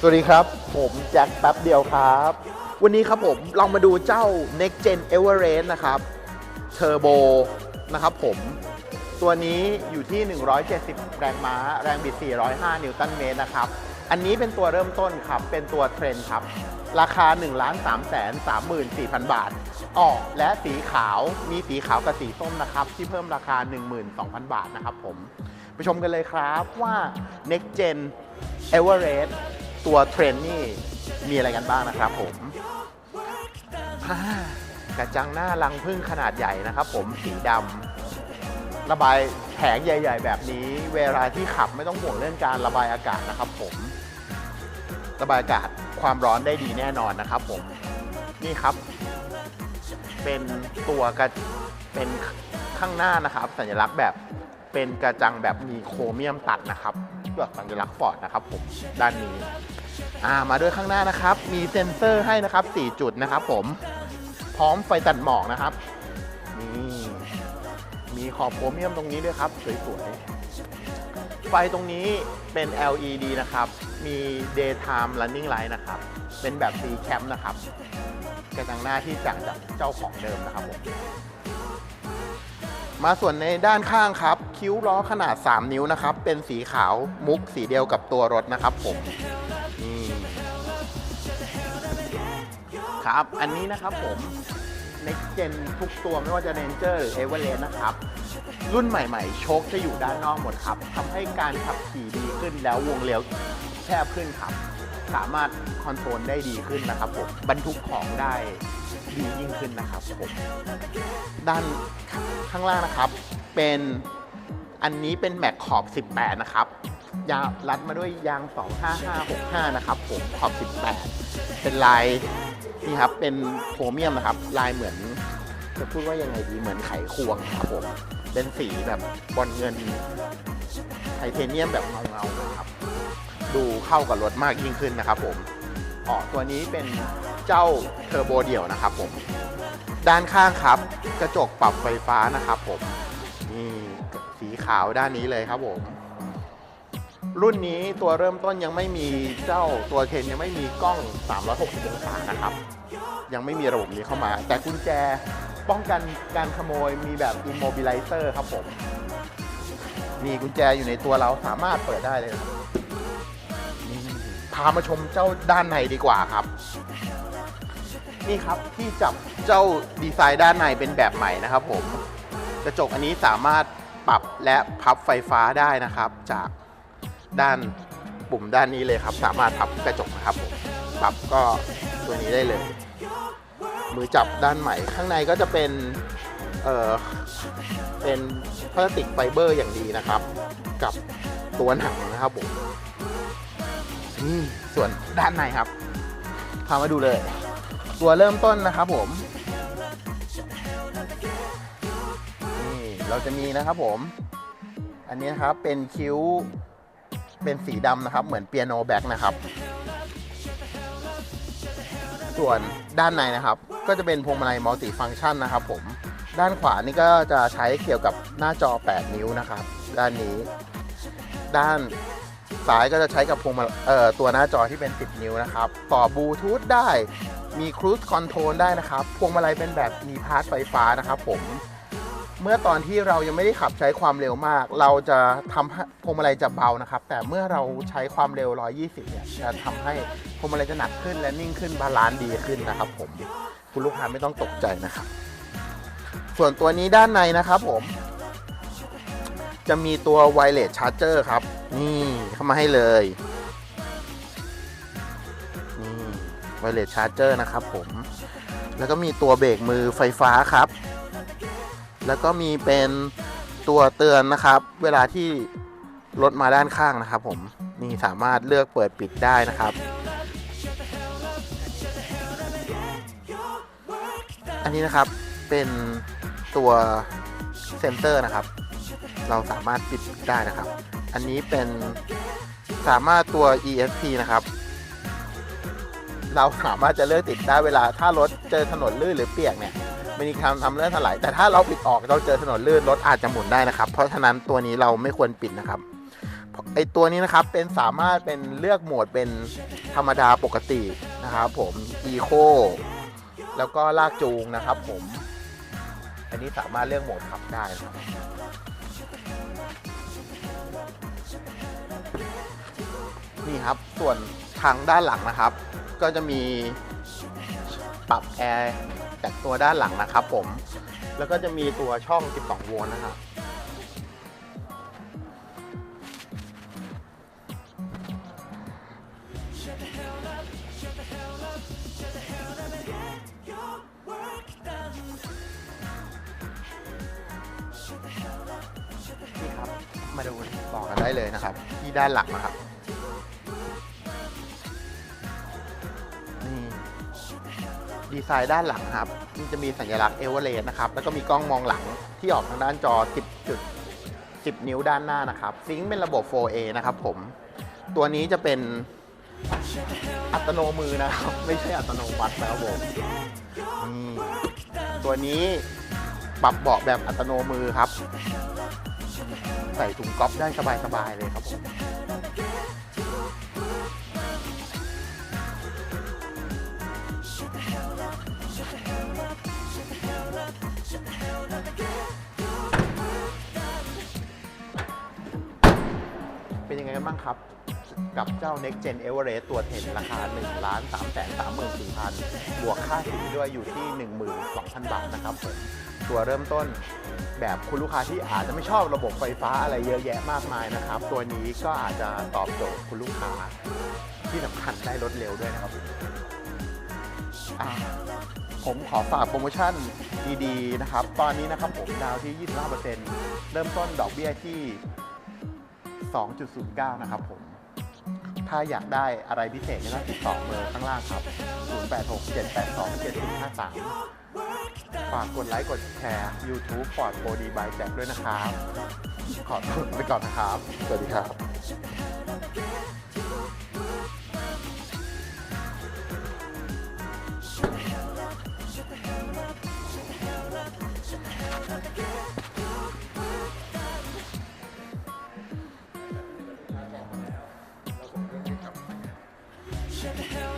สวัสดีครับ ผมแจ็คแป๊บเดียวครับ วันนี้ครับผมเรามาดูเจ้า Next Gen Everest นะครับเทอร์โบนะครับผม ตัวนี้อยู่ที่ 170 แรงม้า แรงบิด 405 นิวตันเมตรนะครับ อันนี้เป็นตัวเริ่มต้นครับ เป็นตัวเทรนครับ ราคา 1 3 3 4 0 0 0 บาทออกและสีขาวมีสีขาวกับสีส้มนะครับ ที่เพิ่มราคา 12,000 บาทนะครับผม ไปชมกันเลยครับว่า Next Gen Everest ตัวเทรนนี่มีอะไรกันบ้างนะครับผมกระจังหน้ารังพึ่งขนาดใหญ่นะครับ ผมสีดำระบายแผงใหญ่ ๆ แบบนี้ เวลาที่ขับไม่ต้องห่วงเรื่องการระบายอากาศนะครับ ผม ระบายอากาศความร้อนได้ดีแน่นอนนะครับ ผมนี่ครับ เป็นตัวกระเป็นข้างหน้านะครับ สัญลักษณ์แบบเป็นกระจังแบบมีโครเมียมตัดนะครับเพื่อสัญลักษณ์ฟอร์ดนะครับ ผมด้านนี้ อ่ามาด้วยข้างหน้านะครับ มีเซ็นเซอร์ให้นะครับ 4 จุดนะครับผมพร้อมไฟตัดหมอกนะครับนี่มีขอบโครเมียมตรงนี้ด้วยครับ สวยๆ ไฟตรงนี้เป็น LED นะครับ มี daytime running light นะครับ เป็นแบบ C cam นะครับกระจังหน้าที่จากจากเจ้าของเดิมนะครับผมมาส่วนในด้านข้างครับ คิ้วล้อขนาด 3 นิ้วนะครับ เป็นสีขาวมุกสีเดียวกับตัวรถนะครับผม ครับ อันนี้นะครับผม Next Gen ทุกตัวไม่ว่าจะ Ranger หรือ Everest นะครับ รุ่นใหม่ๆ โชคจะอยู่ด้านนอกหมดครับทำให้การขับขี่ดีขึ้นแล้ววงเลี้ยวแคบขึ้นครับ สามารถคอนโทรลได้ดีขึ้นนะครับผมบรรทุกของได้ดียิ่งขึ้นนะครับผมด้านข้างล่างนะครับ เป็นอันนี้เป็นแม็กขอบ 18 นะครับยารัดมาด้วยยาง 25565 นะครับผมขอบ 18 เป็นลาย นี่ครับเป็นโครเมียมนะครับ ลายเหมือน จะพูดว่ายังไงดีเหมือนไขควงครับผมเป็นสีแบบบอลเงินไทเทเนียมแบบเงาๆนะครับ ดูเข้ากับรถมากยิ่งขึ้นนะครับผมอ๋อตัวนี้เป็นเจ้าเทอร์โบเดี่ยวนะครับผม ด้านข้างครับ กระจกปรับไฟฟ้านะครับผมนี่สีขาวด้านนี้เลยครับผม รุ่นนี้ตัวเริ่มต้นยังไม่มีเจ้าตัวเทนยังไม่มีกล้อง 360องศานะครับ ยังไม่มีระบบนี้เข้ามา แต่กุญแจป้องกันการขโมยมีแบบ immobilizer ครับผม มีกุญแจอยู่ในตัวเราสามารถเปิดได้เลยครับพามาชมเจ้าด้านในดีกว่าครับ นี่ครับที่จับเจ้าดีไซน์ด้านในเป็นแบบใหม่นะครับผม กระจกอันนี้สามารถปรับและพับไฟฟ้าได้นะครับ จากด้านปุ่มด้านนี้เลยครับ สามารถพับกระจกนะครับผมปรับก็ ตัวนี้ได้เลย มือจับด้านใหม่ข้างในก็จะเป็นเอ่อเป็นพลาสติกไฟเบอร์อย่างดีนะครับ กับตัวหนังนะครับผมนี่ส่วนด้านในครับพามาดูเลย ตัวเริ่มต้นนะครับผมนี่เราจะมีนะครับผม อันนี้นะครับเป็นคิ้วเป็นสีดำนะครับ เหมือนเปียโนแบ็กนะครับ ส่วนด้านในนะครับ ก็จะเป็นพวงมาลัยมัลติฟังก์ชันนะครับผมด้านขวานี่ก็จะใช้เกี่ยวกับหน้าจอ 8 นิ้วนะครับ ด้านนี้ ด้านซ้ายก็จะใช้กับพวงมาเอ่อตัวหน้าจอที่เป็น 10 นิ้วนะครับ ต่อบลูทูธได้มีครูสคอนโทรลได้นะครับ พวงมาลัยเป็นแบบมีพาร์ทไฟฟ้านะครับผม เมื่อตอนที่เรายังไม่ได้ขับใช้ความเร็วมาก เราจะทำให้พวงมาลัยจะเบานะครับ แต่เมื่อเราใช้ความเร็ว 120 เนี่ย จะทำให้พวงมาลัยจะหนักขึ้นและนิ่งขึ้นบาลานซ์ดีขึ้นนะครับผม คุณลูกค้าไม่ต้องตกใจนะครับ ส่วนตัวนี้ด้านในนะครับผม จะมีตัวไวเลสชาร์จเจอร์ครับ นี่เข้ามาให้เลยนี่ไวเลสชาร์จเจอร์นะครับผม แล้วก็มีตัวเบรกมือไฟฟ้าครับ แล้วก็มีเป็นตัวเตือนนะครับ เวลาที่รถมาด้านข้างนะครับ ผมนี่สามารถเลือกเปิดปิดได้นะครับ อันนี้นะครับเป็นตัวเซนเซอร์นะครับ เราสามารถปิดได้นะครับ อันนี้เป็นสามารถตัว ESP นะครับ เราสามารถจะเลือกติดได้เวลาถ้ารถเจอถนนลื่นหรือเปียกเนี่ย ม่มีคำทำเลื่อนถลายแต่ถ้าเราปิดออกเราเจอถนนลื่นรถอาจจะหมุนได้นะครับ เพราะฉะนั้นตัวนี้เราไม่ควรปิดนะครับไอตัวนี้นะครับเป็นสามารถเป็นเลือกโหมดเป็นธรรมดาปกตินะครับผม Eco แล้วก็ลากจูงนะครับ ผม อันนี้สามารถเลือกโหมดขับได้นะครับนี่ครับส่วนทางด้านหลังนะครับ ก็จะมีปรับแอร์ จากตัวด้านหลังนะครับผม แล้วก็จะมีตัวช่อง 12 โวลต์นะครับนี่ครับ มาดูต่อกันได้เลยนะครับ ที่ด้านหลังนะครับ ดีไซน์ด้านหลังครับมันจะมีสัญลักษณ์เอเวอเรสต์นะครับ แล้วก็มีกล้องมองหลังที่ออกทางด้านจอ 10จุด10 นิ้วด้านหน้านะครับ ซิงค์เป็นระบบ 4A นะครับผม ตัวนี้จะเป็นอัตโนมือนะครับ ไม่ใช่อัตโนมัตินะครับผมนี่ตัวนี้ปรับเบาะแบบอัตโนมือครับ ใส่ถุงก๊อฟได้สบายๆเลยครับผม ยังไงกันบ้างครับ กับเจ้า Next Gen Everest ตัวเทนราคา1ล้าน3แสน34,000 บวกค่าสีด้วยอยู่ที่ 12,000 บาทนะครับผมตัวเริ่มต้นแบบคุณลูกค้าที่อาจจะไม่ชอบระบบไฟฟ้าอะไรเยอะแยะมากมายนะครับ ตัวนี้ก็อาจจะตอบโจทย์คุณลูกค้า ที่สำคัญได้รถเร็วด้วยนะครับผมขอฝากโปรโมชั่นดีๆนะครับ ตอนนี้นะครับผมดาวที่ 25%เริ่มต้นดอกเบี้ยที่ 2.09 นะครับผม ถ้าอยากได้อะไรพิเศษก็ต้องติดต่อเบอร์ข้างล่างครับ 0867827053 ฝากกดไลค์กดแชร์ YouTube ฟอดโ o ดีบายแจ็คด้วยนะครับ ขอตัวไปก่อนนะครับ สวัสดีครับ the hell